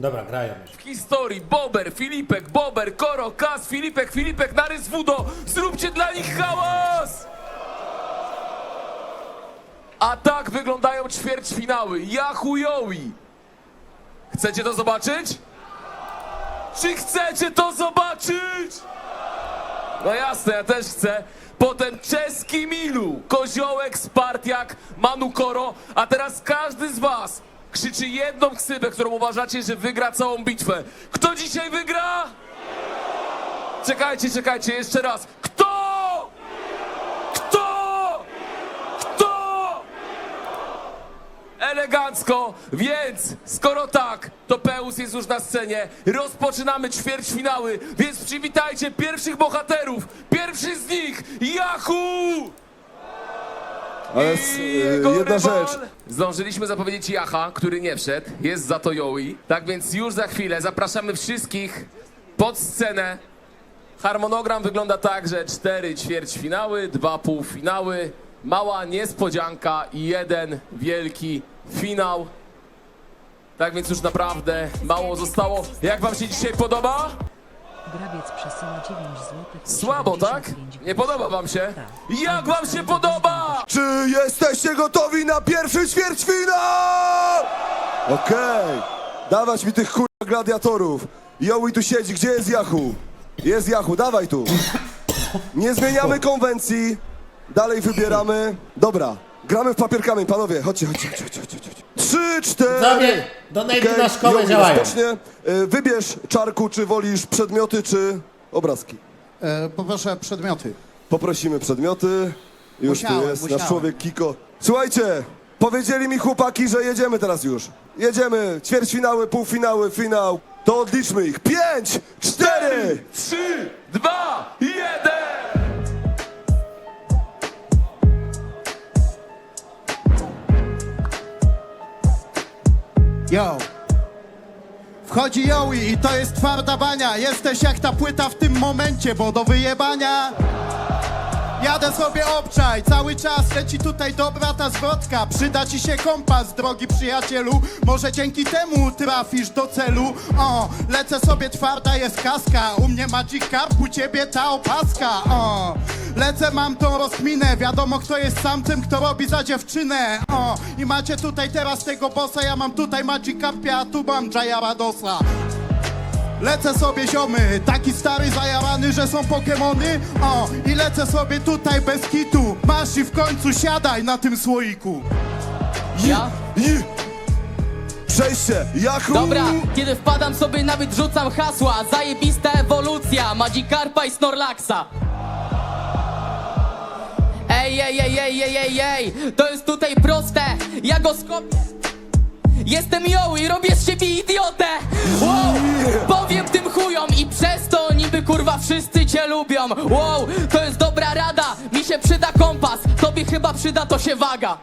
Dobra, grają już. w historii. Bober, Filipek, Bober, Koro, Kas, Filipek, Filipek, Narys Wudo. Zróbcie dla nich hałas! A tak wyglądają ćwierćfinały. Yahoo. Chcecie to zobaczyć? Czy chcecie to zobaczyć? No jasne, ja też chcę. Potem czeski Milu, Koziołek, Spartiak, Manu Koro, a teraz każdy z was krzyczy jedną ksywę, którą uważacie, że wygra całą bitwę. Kto dzisiaj wygra? Czekajcie, czekajcie, jeszcze raz. Kto? Kto? Kto? Elegancko, więc skoro tak, to Peus jest już na scenie. Rozpoczynamy ćwierćfinały, więc przywitajcie pierwszych bohaterów. Pierwszy z nich, Yahoo! Ale s- y, jedna rzecz. Zdążyliśmy zapowiedzieć Jacha, który nie wszedł. Jest za to Joey. Tak więc już za chwilę zapraszamy wszystkich pod scenę. Harmonogram wygląda tak, że cztery ćwierćfinały, dwa półfinały, mała niespodzianka i jeden wielki finał. Tak więc już naprawdę mało zostało. Jak wam się dzisiaj podoba? Grabiec przesyła 9 zł. Słabo, tak? Nie podoba wam się? Jak wam się podoba? Czy jesteście gotowi na pierwszy ćwierćfinał? Okej. Dawać mi tych kurwa gladiatorów. Joey tu siedzi, gdzie jest Yahoo? Jest Yahoo, dawaj tu. Nie zmieniamy konwencji. Dalej wybieramy. Dobra, gramy w papier kamień, panowie. Chodźcie, chodźcie, chodźcie, chodźcie, chodźcie. Trzy, cztery. Zabie, donaty Okej, na szkołę działają. rozpocznie. Y, Wybierz, Czarku, czy wolisz przedmioty, czy obrazki. E, poproszę przedmioty. Poprosimy przedmioty. Już tu Musiałem, jest nasz musiałem. człowiek Kiko. Słuchajcie, powiedzieli mi chłopaki, że jedziemy teraz już. Jedziemy. Ćwierćfinały, półfinały, finał. To odliczmy ich. Pięć, cztery. Trzy, dwa, jeden! Yo! Wchodzi Joey i to jest twarda bania. Jesteś jak ta płyta w tym momencie, bo do wyjebania. Jadę sobie obczaj, cały czas leci tutaj dobra ta zwrotka. Przyda ci się kompas, drogi przyjacielu. Może dzięki temu trafisz do celu. O, lecę sobie, twarda jest kaska. U mnie Magic Carp, u ciebie ta opaska. O, lecę, mam tą rozkminę. Wiadomo kto jest samcem, kto robi za dziewczynę. O, i macie tutaj teraz tego bossa. Ja mam tutaj Magic Carpia, a tu mam Jaya Radosa Lecę sobie ziomy, taki stary zajarany, że są Pokemony O, i lecę sobie tutaj bez kitu Masz i w końcu siadaj na tym słoiku Ja? I... Przejście. Yahoo. Dobra, kiedy wpadam sobie nawet rzucam hasła Zajebista ewolucja, Magikarpa i Snorlaxa Ej, ej, ej, ej, ej, ej, ej To jest tutaj proste, ja go skopię Jestem i robię z siebie idiotę. Wow, powiem tym chujom i przez to niby kurwa wszyscy cię lubią. Wow, to jest dobra rada, mi się przyda kompas. Tobie chyba przyda to się waga.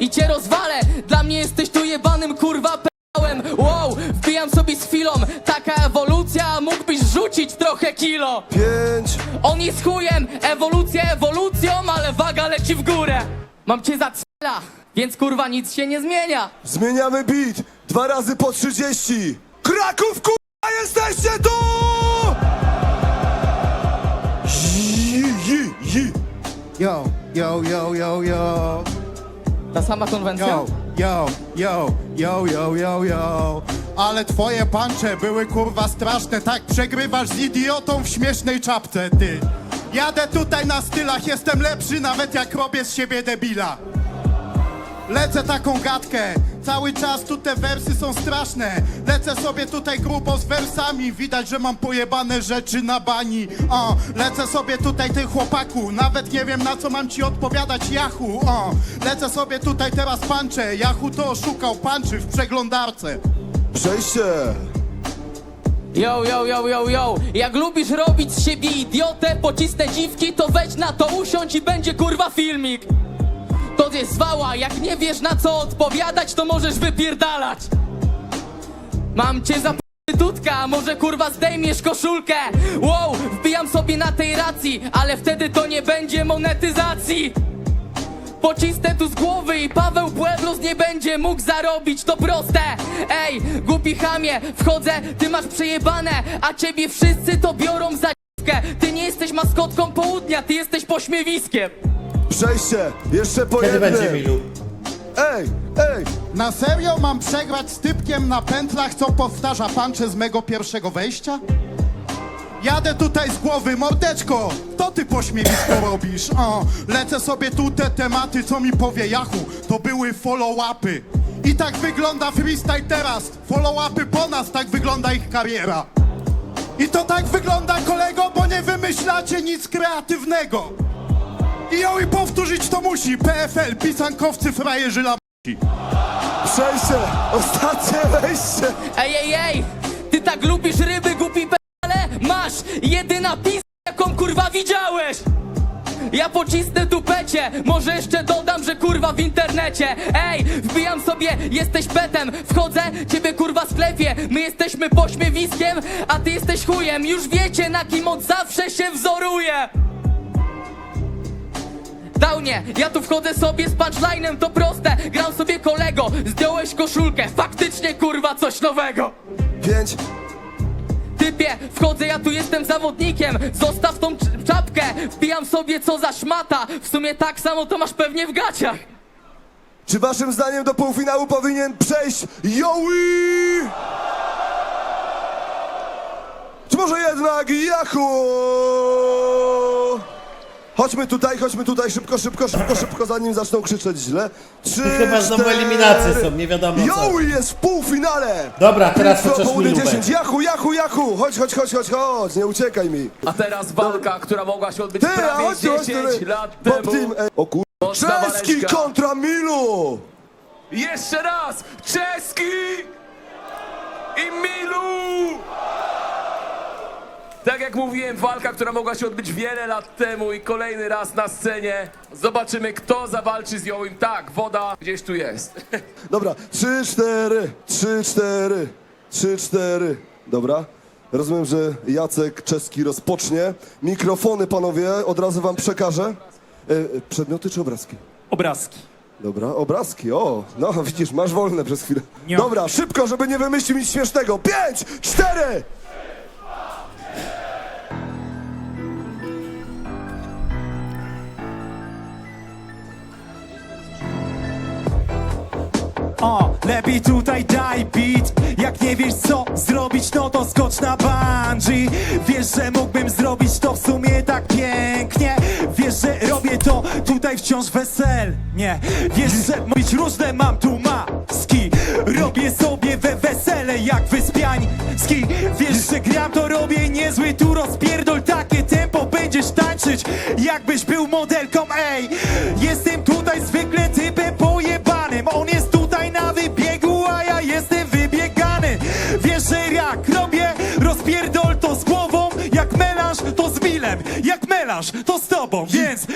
I cię rozwalę. Dla mnie jesteś tu jebanym kurwa p***ałem Wow, wbijam sobie z chwilą Taka ewolucja, mógłbyś rzucić trochę kilo. Pięć. On jest chujem, ewolucja ewolucją Ale waga leci w górę. Mam cię za c***la, więc kurwa nic się nie zmienia Zmieniamy beat. Dwa razy po trzydzieści. Kraków, kurwa, jesteście tu! Yo, yo, yo, yo, yo Ta sama konwencja? Yo, yo, yo, yo, yo, yo, yo Ale twoje pancze były kurwa straszne Tak przegrywasz z idiotą w śmiesznej czapce, ty Jadę tutaj na stylach, jestem lepszy nawet jak robię z siebie debila Lecę taką gadkę, cały czas tu te wersy są straszne. Lecę sobie tutaj grubo z wersami, widać, że mam pojebane rzeczy na bani. O, lecę sobie tutaj ty chłopaku, nawet nie wiem na co mam ci odpowiadać Yahoo O, lecę sobie tutaj teraz pancze, Yahoo to oszukał panczy w przeglądarce. Przejście. Yo, yo, yo, yo, yo. Jak lubisz robić z siebie idiotę Pocisnę dziwki, to weź na to usiądź i będzie kurwa filmik Zwała, jak nie wiesz na co odpowiadać To możesz wypierdalać. Mam cię za dudka, może kurwa zdejmiesz koszulkę? Wow, wbijam sobie na tej racji Ale wtedy to nie będzie monetyzacji. Pocisnę tu z głowy i Paweł Pueblos nie będzie mógł zarobić, to proste. Ej, głupi chamie, wchodzę, ty masz przejebane A ciebie wszyscy to biorą za Ty nie jesteś maskotką południa, ty jesteś pośmiewiskiem Przejście, jeszcze po Kiedy jednym. będzie Milu? Ej, ej, Na serio mam przegrać z typkiem na pętlach, co powtarza pancze z mego pierwszego wejścia? Jadę tutaj z głowy, mordeczko! To ty pośmiewisko robisz? O, lecę sobie tu te tematy, co mi powie Yahoo. To były follow-upy. I tak wygląda freestyle teraz. Follow-upy po nas, tak wygląda ich kariera. I to tak wygląda, kolego, bo nie wymyślacie nic kreatywnego. I ją i powtórzyć to musi. PFL, pisankowcy, frajerzy, la... przejście, ostatnie wejście. Ej, ej, ej! Ty tak lubisz ryby, głupi ale Masz jedyna pizda, jaką kurwa widziałeś! Ja pocisnę tupecie, może jeszcze dodam, że kurwa w internecie Ej, wbijam sobie, jesteś petem Wchodzę, ciebie kurwa sklepie My jesteśmy pośmiewiskiem, a ty jesteś chujem Już wiecie na kim od zawsze się wzoruje Downie, ja tu wchodzę sobie z punchlinem, to proste. Gram sobie kolego, zdjąłeś koszulkę. Faktycznie kurwa coś nowego. Pięć, Typie, wchodzę, ja tu jestem zawodnikiem. Zostaw tą cz- czapkę Wbijam sobie co za szmata. W sumie tak samo to masz pewnie w gaciach. Czy waszym zdaniem do półfinału powinien przejść Joey? Czy może jednak Yahoo? Chodźmy tutaj, chodźmy tutaj, szybko, szybko, szybko, szybko, zanim zaczną krzyczeć źle. Trzy, chyba znowu cztery. eliminacje są, nie wiadomo co. Joey jest w półfinale! Dobra, teraz Blisko chociaż południe minówę. 10. Yahoo, Yahoo, Yahoo! Chodź, chodź, chodź, chodź, chodź, nie uciekaj mi. A teraz walka, która mogła się odbyć Ty, a prawie chodź, chodź, 10 ty, lat Bob temu. Team, ej, O kur... Mocna Czeski waleczka. kontra Milu! Jeszcze raz! Czeski! I Milu! Tak jak mówiłem, walka, która mogła się odbyć wiele lat temu i kolejny raz na scenie. Zobaczymy, kto zawalczy z Jołym. Tak, woda gdzieś tu jest. Dobra, trzy, cztery, trzy, cztery, trzy, cztery. Dobra. Rozumiem, że Jacek Czeski rozpocznie. Mikrofony, panowie, od razu wam przekażę. E, e, przedmioty czy obrazki? Obrazki. Dobra, obrazki, o, no widzisz, masz wolne przez chwilę. Dobra, szybko, żeby nie wymyślił nic śmiesznego. Pięć, cztery! O, lepiej tutaj daj beat. Jak nie wiesz co zrobić, no to skocz na bungee. Wiesz, że mógłbym zrobić to w sumie tak pięknie. Wiesz, że robię to tutaj wciąż weselnie Wiesz, że mówić różne mam tu maski. Robię sobie we wesele jak wyspiański. Wiesz, że gram to robię niezły tu rozpierdol Takie tempo będziesz tańczyć. Jakbyś był modelką Ej, jestem tutaj zwykle to z tobą Więc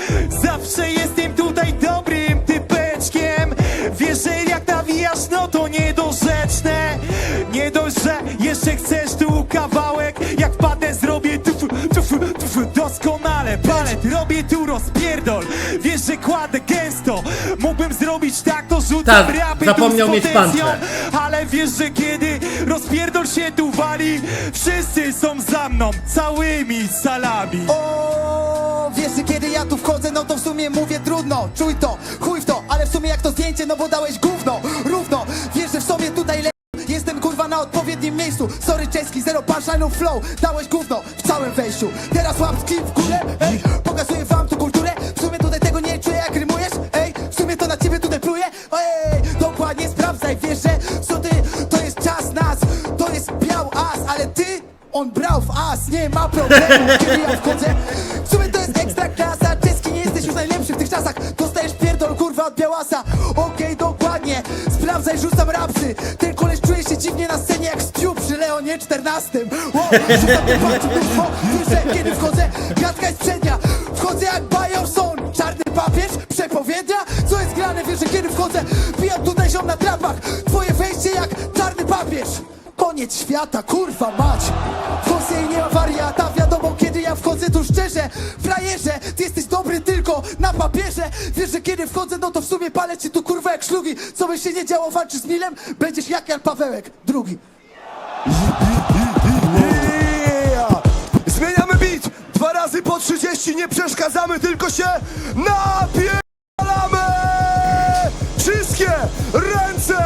zawsze jestem tutaj dobrym typeczkiem. Wiesz, że jak nawijasz, no to niedorzeczne. Nie dość, że jeszcze chcesz tu kawałek Jak padnę zrobię tufu, tufu, tufu Doskonale, balet, robię tu rozpierdol. Wiesz, że kładę gęsto. Mógłbym zrobić tak, to rzucam Tak, rapy zapomniał tu z mieć potencją. punchę. Ale wiesz, że kiedy rozpierdol się tu wali. Wszyscy są za mną, całymi salami. O, wiesz, kiedy ja tu wchodzę, no to w sumie mówię trudno. Czuj to, chuj w to, ale w sumie jak to zdjęcie, no bo dałeś gówno. Równo, wiesz, że w sobie tutaj le... Jestem kurwa na odpowiednim miejscu. Sorry czeski, zero punchline'ów flow. Dałeś gówno w całym wejściu. Teraz łapski w górę, ej on brał w as Nie ma problemu, kiedy ja wchodzę. W sumie to jest ekstra klasa Czeski, nie jesteś już najlepszy w tych czasach. Dostajesz pierdol, kurwa, od białasa. Okej, dokładnie, sprawdzaj, rzucam rapsy. Ten koleś czuje się dziwnie na scenie jak Stu przy Leonie 14 Wow, rzucam te palce mnóstwo Wiesz, że kiedy wchodzę, gadka jest przednia Wchodzę jak Bajorson, czarny papież Przepowiednia, co jest grane, wiesz, że kiedy wchodzę. Bijam tutaj ziom na trapach. Twoje wejście jak czarny papież Koniec świata, kurwa mać Wchodzę i nie ma wariata, wiadomo kiedy ja wchodzę to szczerze Frajerze, ty jesteś dobry tylko na papierze Wiesz, że kiedy wchodzę, no to w sumie palę ci tu kurwa jak szlugi Co by się nie działo, walczysz z Milem, będziesz jak Jan Pawełek, drugi! Zmieniamy beat! Dwa razy po 30, nie przeszkadzamy, tylko się napierdalamy! Wszystkie ręce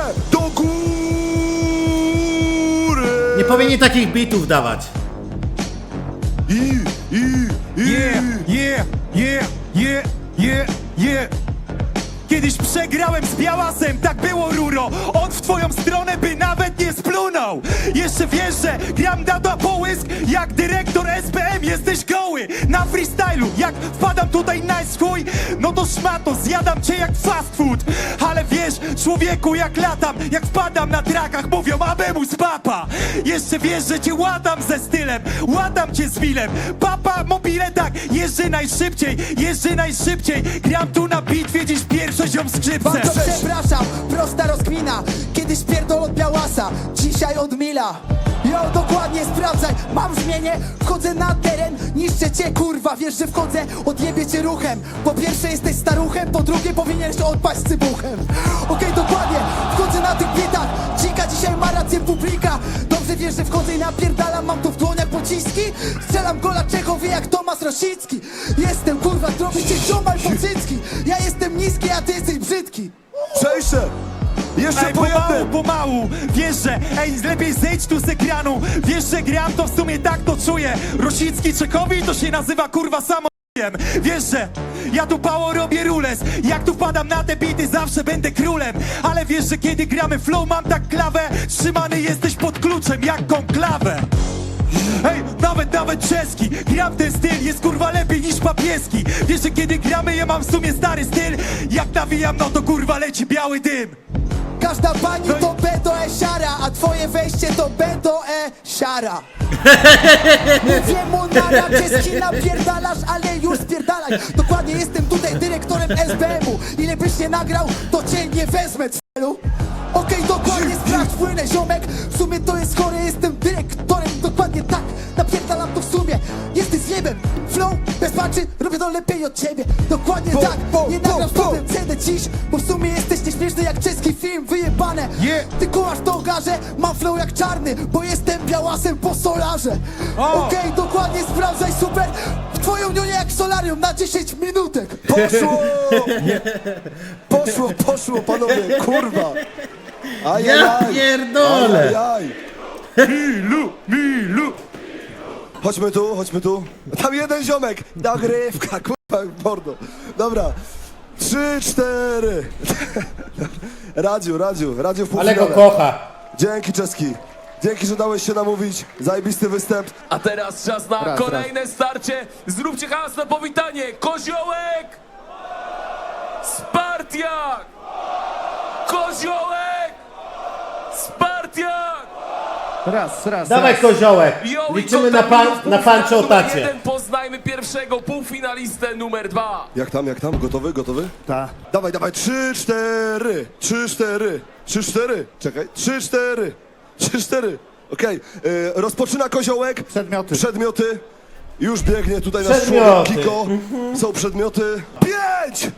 powinni takich bitów dawać. I. Yeah, yeah, yeah, yeah, yeah, yeah Kiedyś przegrałem z Białasem, tak było Ruro. On w twoją stronę by nawet nie splunął. Jeszcze wiesz, że gram na do połysk. Jak dyrektor SBM jesteś goły. Na freestylu, jak wpadam tutaj na swój No to szmato, zjadam cię jak fast food. Ale wiesz, człowieku jak latam Jak wpadam na trakach, mówią abemus papa. Jeszcze wiesz, że cię łatam ze stylem. Łatam cię z milem. Papa mobile tak, jeżdżę najszybciej Jeżdżę najszybciej. Gram tu na bitwie, dziś pierwszość ją skrzypce. Bardzo przepraszam, prosta rozkmina Kiedyś pierdol od Białasa, dzisiaj od Mila Jo, dokładnie sprawdzaj, mam zmienię Wchodzę na teren, niszczę cię kurwa Wiesz, że wchodzę, odjebię cię ruchem. Po pierwsze jesteś staruchem, po drugie powinieneś odpaść z cybuchem. Okej, dokładnie, wchodzę na tych bitach. Dzika dzisiaj ma rację publika. Dobrze wiesz, że wchodzę i napierdalam Mam tu w dłoniach pociski. Strzelam gola Czechowie jak Tomasz Rosicki. Jestem kurwa, zrobię cię ziomal po cycki Ja jestem niski, a ty jesteś brzydki. Przejście! Jeszcze Ej, po pomału, jednym! pomału, wiesz, że Ej, lepiej zejdź tu z ekranu. Wiesz, że gram, to w sumie tak to czuję. Rosicki Czekowi to się nazywa kurwa samo Wiesz, że ja tu pało robię rules. Jak tu wpadam na te bity, zawsze będę królem. Ale wiesz, że kiedy gramy flow, mam tak klawę. Trzymany jesteś pod kluczem, jak konklawę. Hej, nawet, nawet czeski. Gram ten styl, jest kurwa lepiej niż papieski. Wiesz, że kiedy gramy, ja mam w sumie stary styl. Jak nawijam, no to kurwa leci biały dym Każda pani to B do E siara, a twoje wejście to B do E siara. Mówię mu na czeski napierdalasz, ale już spierdalaj. Dokładnie jestem tutaj dyrektorem SBM-u. Ile byś nie nagrał, to cię nie wezmę, celu. Okej, dokładnie sprawdź płynę, ziomek. W sumie to jest chore, jestem dyrektorem, dokładnie tak. Napierdalam to w sumie, jesteś zjebem. Flow, bez paczy, robię to lepiej od ciebie. Dokładnie tak, nie po, nagram z po. tobą CD dziś, bo w sumie jesteś nieśmieszny jak czeski film, wyjebane. Yeah. Ty kumasz to garze, mam flow jak czarny, bo jestem białasem po solarze. O. Okej, dokładnie sprawdzaj, super. W twoją niunię jak solarium na 10 minutek. Poszło! Poszło, poszło, panowie, kurwa! Ajajaj! Ja pierdolę! Ajajaj! Milu, Milu Chodźmy tu, chodźmy tu. Tam jeden ziomek. Nagrywka, kurwa, mordo. Dobra. Trzy, cztery. Radziu, Radziu, Radziu w Ale go półfinale. kocha. Dzięki czeski. Dzięki, że dałeś się namówić. Zajebisty występ. A teraz czas na kolejne starcie. Zróbcie hałas na powitanie. Koziołek! Spartiak! Koziołek! Spartiak! Raz, raz, Dawaj koziołek. I Liczymy na, pan, na półfinał pancho numer tacie. jeden. Poznajmy pierwszego półfinalistę numer dwa. Jak tam, jak tam? Gotowy, gotowy? Ta. Dawaj, dawaj. Trzy, cztery. Trzy, cztery. Trzy, cztery. Czekaj. Trzy, cztery. Trzy, cztery. Okej. e, Rozpoczyna koziołek. Przedmioty. Przedmioty. Już biegnie tutaj nasz Przedmioty. człowiek Kiko. Są przedmioty. Pięć!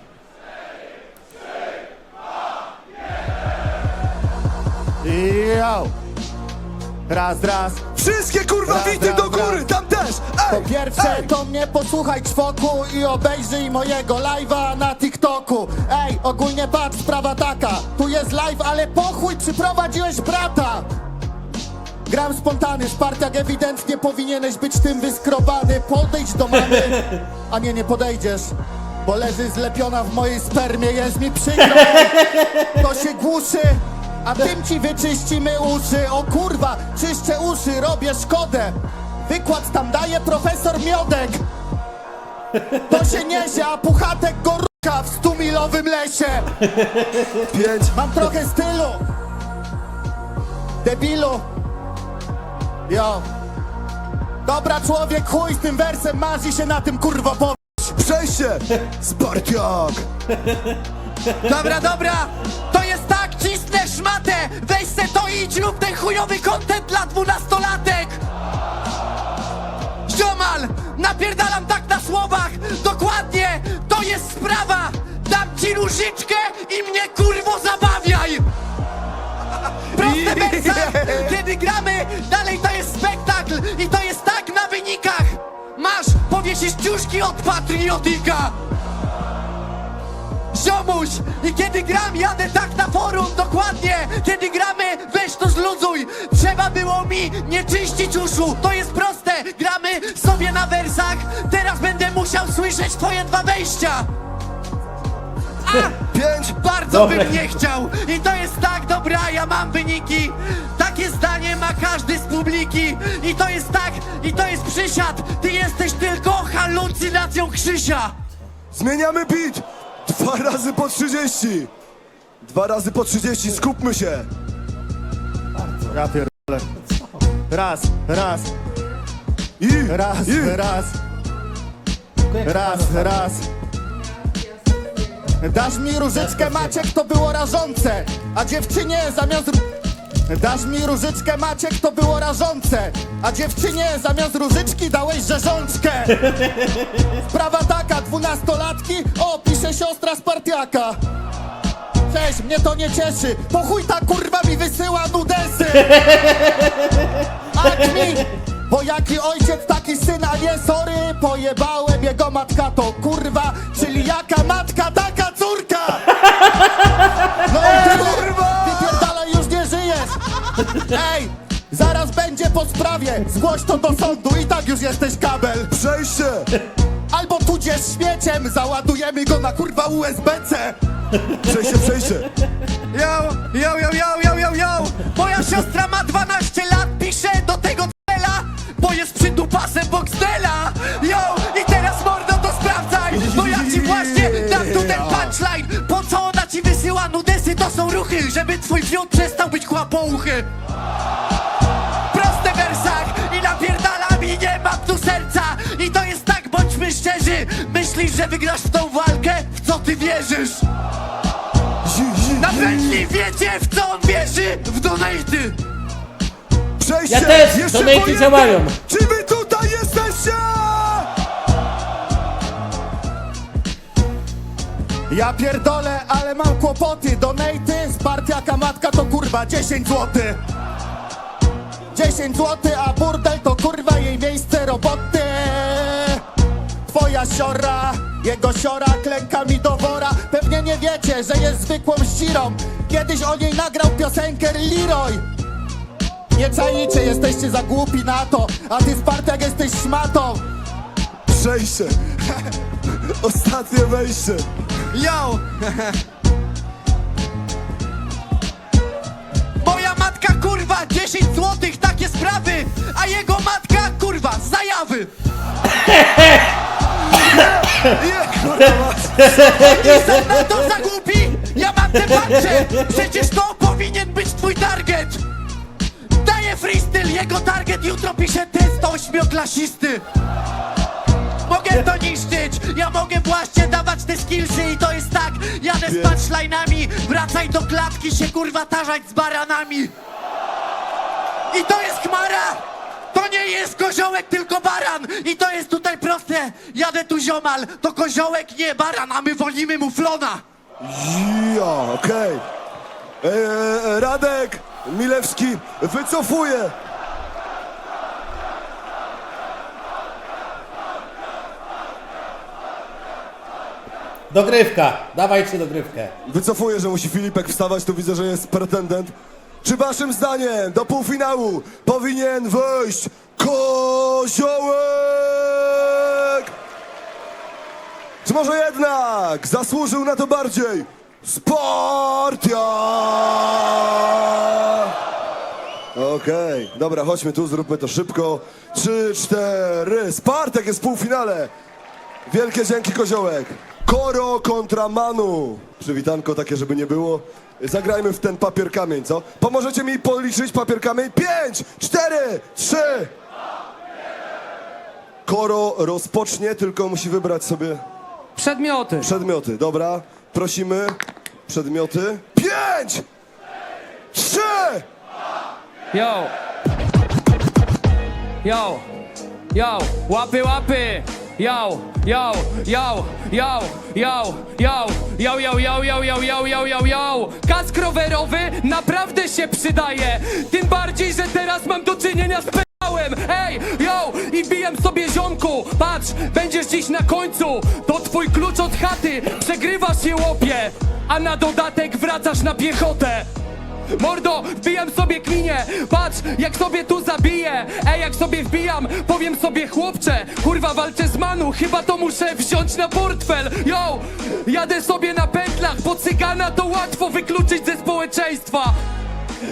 Yo. Raz, raz. Wszystkie kurwa wity do góry, raz. tam też! Po Ej, pierwsze ej. to mnie posłuchaj czwoku i obejrzyj mojego live'a na TikToku Ej, ogólnie patrz, sprawa taka Tu jest live, ale pochuj, przyprowadziłeś brata Gram spontany, Spartak ewidentnie powinieneś być tym wyskrobany Podejdź do mamy, a nie, nie podejdziesz Bo leży zlepiona w mojej spermie, jest mi przykro To się głuszy, a tym ci wyczyścimy uszy. O kurwa, czyszczę uszy, robię szkodę. Wykład tam daje profesor Miodek. To się niesie, a puchatek go ruka w stumilowym lesie. Pięć. Mam trochę stylu. Debilu. Jo. Dobra człowiek, chuj z tym wersem marzy się na tym kurwa po... Przejście! Spartiak! Dobra, dobra, to Jebnę szmatę! Weź se to idź rób ten chujowy kontent dla dwunastolatek! Ziomal! Napierdalam tak na słowach! Dokładnie! To jest sprawa! Dam ci różyczkę i mnie kurwo zabawiaj! Proste wersa! Kiedy gramy, dalej to jest spektakl i to jest tak na wynikach! Masz, powiesisz ciuszki od patriotika! Ziomuś! I kiedy gram, jadę tak na forum, dokładnie! Kiedy gramy, weź to zluzuj! Trzeba było mi nie czyścić uszu, to jest proste! Gramy sobie na wersach, teraz będę musiał słyszeć twoje dwa wejścia! Pięć! Bardzo Dobre. bym nie chciał! I to jest tak, dobra, ja mam wyniki! Takie zdanie ma każdy z publiki! I to jest tak, i to jest przysiad! Ty jesteś tylko halucynacją Krzysia! Zmieniamy beat! Dwa razy po 30! Dwa razy po 30, skupmy się! Ja pierdolę. Raz, raz, I, raz, i. raz, raz, raz. Dasz mi różyczkę Maciek, to było rażące, a dziewczynie zamiast... Dasz mi różyczkę Maciek, to było rażące, a dziewczynie zamiast różyczki dałeś rzeżączkę. Sprawa taka, dwunastolatki, o, pisze siostra z partiaka. Cześć, mnie to nie cieszy, po chuj ta kurwa mi wysyła nudesy. Akmi! Bo jaki ojciec, taki syn, a nie sorry Pojebałem jego matka to kurwa Czyli jaka matka, taka córka No Kurwa! Ej Zaraz będzie po sprawie Zgłoś to do sądu i tak już jesteś kabel Przejście! Albo tudzież śmieciem Załadujemy go na kurwa USB-C Przejście, przejście! Yo, yo, yo, yo, yo, yo, yo! Moja siostra ma 12 lat, pisze do tego cela, bo jest przydupasem Boxdela! Ci wysyła nudesy, to są ruchy, żeby twój fiut przestał być kłapouchy! Proste wersach i napierdalam i nie mam tu serca! I to jest tak, bądźmy szczerzy, myślisz, że wygrasz w tą walkę? W co ty wierzysz? Zi, zi, Na zi. pętli wiecie w co on wierzy? W donaty! Przejście! Ja też! Jeszcze Donaty działają. Czy Ja pierdolę, ale mam kłopoty. Donaty z partiaka matka to kurwa 10 zł 10 zł, a burdel to kurwa jej miejsce roboty. Twoja siora, jego siora klęka mi do wora. Pewnie nie wiecie, że jest zwykłą ścirą. Kiedyś o niej nagrał piosenkę Leroy. Nie czaicie, jesteście za głupi na to A ty Spartak jesteś szmatą. Przejście! Ostatnie wejście! Yo! Moja matka kurwa 10 złotych takie sprawy, a jego matka kurwa zajawy! Jestem na to za głupi! Ja mam te pancze! Przecież to powinien być twój target! Daję freestyle, jego target jutro pisze test ośmioklasisty! Mogę to niszczyć, ja mogę właśnie dawać te skillsy i to jest tak Jadę z punchline'ami, wracaj do klatki się kurwa tarzać z baranami I to jest chmara! To nie jest koziołek, tylko baran! I to jest tutaj proste! Jadę tu ziomal, to koziołek, nie baran, a my wolimy mu flona! Ja, okej. Eee, Radek Milewski wycofuje. Dogrywka. Dawajcie dogrywkę. Wycofuje, że musi Filipek wstawać, tu widzę, że jest pretendent. Czy waszym zdaniem do półfinału powinien wejść Koziołek? Czy może jednak zasłużył na to bardziej Spartia? Okej, dobra, chodźmy tu, zróbmy to szybko. Trzy, cztery. Spartek jest w półfinale. Wielkie dzięki Koziołek. Koro kontra Manu. Przywitanko takie, żeby nie było. Zagrajmy w ten papier kamień, co? Pomożecie mi policzyć papier kamień? Pięć, cztery, trzy. Koro rozpocznie, tylko musi wybrać sobie Przedmioty. przedmioty. Dobra, prosimy. Przedmioty. Pięć, trzy! Yo! Yo! Yo! Łapy, łapy! Yo! Yo! Yo! Yo! Yo! Yo! Yo, yo, yo, yo, yo, yo, yo, yo, yo! Kask rowerowy naprawdę się przydaje! Tym bardziej, że teraz mam do czynienia z pedałem! Ej! Yo! I bijam sobie ziomku! Patrz! Będziesz dziś na końcu! To twój klucz od chaty! Przegrywasz się łopie! A na dodatek wracasz na piechotę! Mordo, wbijam sobie kminie. Patrz, jak sobie tu zabiję. Ej, jak sobie wbijam, powiem sobie chłopcze Kurwa, walczę z manu, chyba to muszę wziąć na portfel. Yo, jadę sobie na pętlach Bo cygana to łatwo wykluczyć ze społeczeństwa.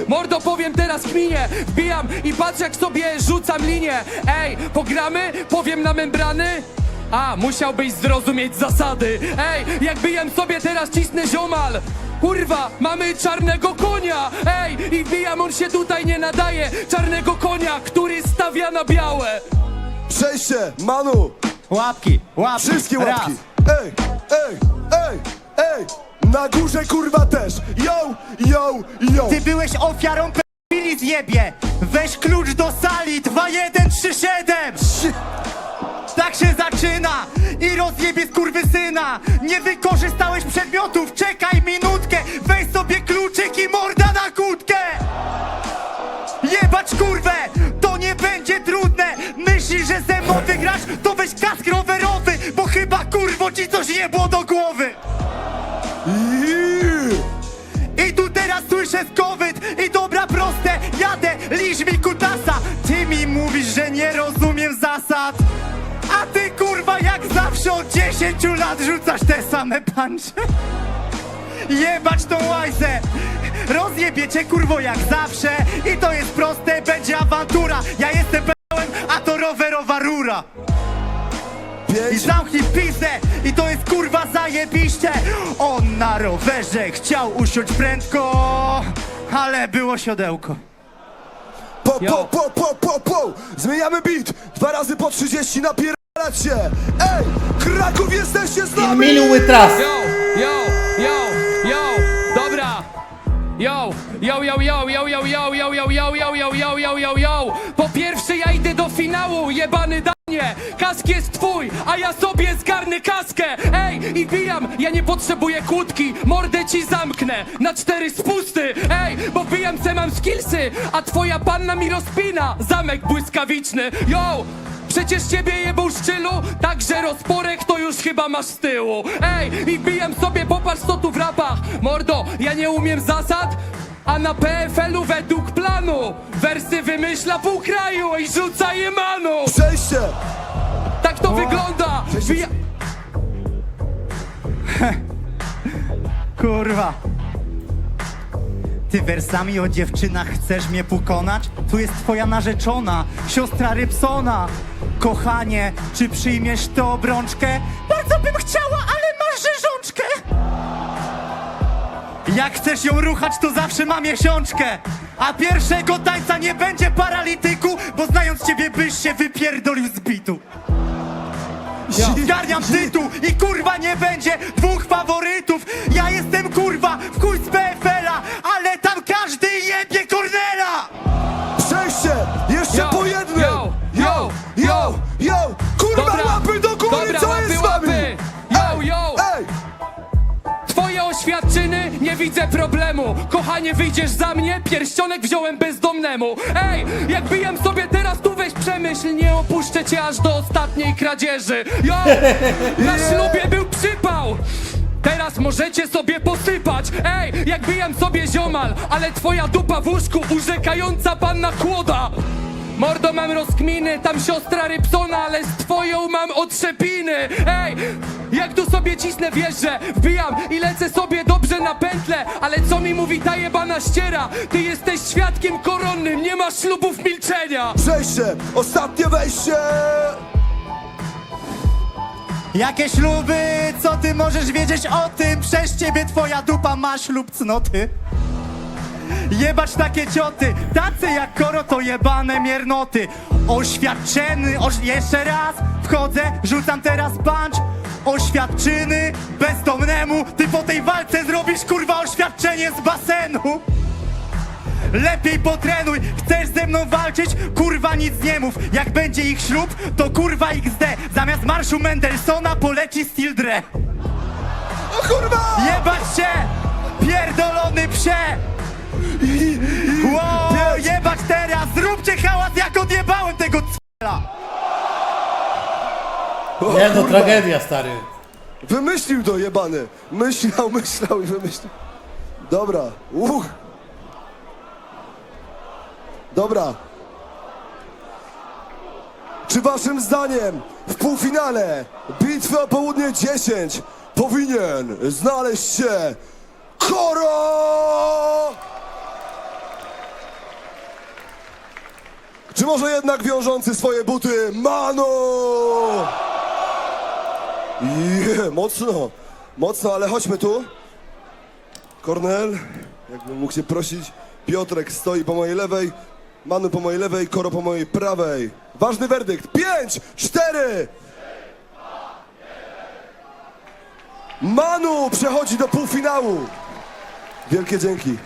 Mordo, powiem teraz kminie. Wbijam i patrz jak sobie rzucam linię. Ej, pogramy? Powiem na membrany? A, musiałbyś zrozumieć zasady. Ej, jak bijem sobie teraz cisnę ziomal Kurwa, mamy czarnego konia Ej, i on się tutaj nie nadaje Czarnego konia, który stawia na białe Przejście, Manu! Łapki, łapki. Wszystkie raz. łapki! Ej, ej, ej, ej! Na górze kurwa też! Yo, yo, yo! Ty byłeś ofiarą pedofilii zjebie Weź klucz do sali 2137 Tak się zaczyna i rozjebie skurwysyna Nie wykorzystałeś przedmiotów, czekaj minutkę. Weź sobie kluczyk i morda na kłódkę. Jebać kurwę, to nie będzie trudne. Myślisz, że ze mną wygrasz, to weź kask rowerowy Bo chyba kurwo ci coś nie było do głowy. I tu teraz słyszę skowyt. I dobra proste, jadę, liż mi kutasa. Ty mi mówisz, że nie rozumiem zasad ty kurwa jak zawsze od 10 lat rzucasz te same puncze Jebać tą łajzę! Rozjebie cię kurwo jak zawsze! I to jest proste, będzie awantura! Ja jestem pełen, a to rowerowa rura! I zamknij pizdę! I to jest kurwa zajebiście! On na rowerze chciał usiąść prędko Ale było siodełko. Po, po, po, po, po, po! Zmieniamy beat! Dwa razy po 30 się! Ej! Kraków jesteście z In nami! milu with trust. Yo, yo, yo, yo, dobra Yo, yo, yo, yo, yo, yo, yo, yo, yo, yo, yo, yo, yo, yo, yo, yo Po pierwsze ja idę do finału, jebany danie Kask jest twój, a ja sobie zgarnę kaskę Ej, i bijam, ja nie potrzebuję kłódki Mordę ci zamknę, na cztery spusty Ej, bo bijam se mam skillsy A twoja panna mi rozpina Zamek błyskawiczny, yo Przecież ciebie jebał szczylu, także rozporek to już chyba masz z tyłu. Ej, i bijam sobie, popatrz co tu w rapach. Mordo, ja nie umiem zasad, a na PFL-u według planu. Wersy wymyśla pół kraju i rzuca je manu. Przejście! Tak to wygląda. Bija... Kurwa Ty wersami o dziewczynach chcesz mnie pokonać? Tu jest twoja narzeczona, siostra Rybsona. Kochanie, czy przyjmiesz tę obrączkę? Bardzo bym chciała, ale masz rzeżączkę. Jak chcesz ją ruchać, to zawsze ma miesiączkę A pierwszego tańca nie będzie paralityku Bo znając ciebie byś się wypierdolił z bitu. Zgarniam tytuł i kurwa nie będzie dwóch faworytów. Ja jestem kurwa widzę problemu. Kochanie, wyjdziesz za mnie, pierścionek wziąłem bezdomnemu. Ej, jak bijem sobie teraz, tu weź przemyśl. Nie opuszczę cię aż do ostatniej kradzieży. Yo, na ślubie był przypał. Teraz możecie sobie posypać. Ej, jak bijam sobie ziomal Ale twoja dupa w łóżku urzekająca panna chłoda Mordo mam rozkminy, tam siostra Rybsona, ale z twoją mam otrzepiny Ej, jak tu sobie cisnę wieżę, wbijam i lecę sobie dobrze na pętlę Ale co mi mówi ta jebana ściera? Ty jesteś świadkiem koronnym, nie masz ślubów milczenia Przejście! Ostatnie wejście! Jakie śluby, co ty możesz wiedzieć o tym? Przez ciebie twoja dupa ma ślub cnoty Jebać takie cioty, tacy jak koro to jebane miernoty Oświadczeny, oś... jeszcze raz wchodzę, rzucam teraz punch Oświadczyny bezdomnemu, ty po tej walce zrobisz kurwa oświadczenie z basenu Lepiej potrenuj, chcesz ze mną walczyć? Kurwa nic nie mów Jak będzie ich ślub, to kurwa XD Zamiast marszu Mendelssohna poleci Steel Dre O kurwa! Jebać się! Pierdolony psie! Wow, jebać teraz! Zróbcie hałas jak odjebałem tego c***a! O, Nie no, kurwa. tragedia, stary. Wymyślił to jebany. Myślał, myślał i wymyślił. Dobra. Uch. Dobra. Czy waszym zdaniem w półfinale bitwy o południe 10 powinien znaleźć się Koro? Czy może jednak wiążący swoje buty Manu? Je, mocno, mocno, ale chodźmy tu. Kornel, jakbym mógł się prosić. Piotrek stoi po mojej lewej, Manu po mojej lewej, Koro po mojej prawej. Ważny werdykt. Pięć, cztery. Manu przechodzi do półfinału. Wielkie dzięki.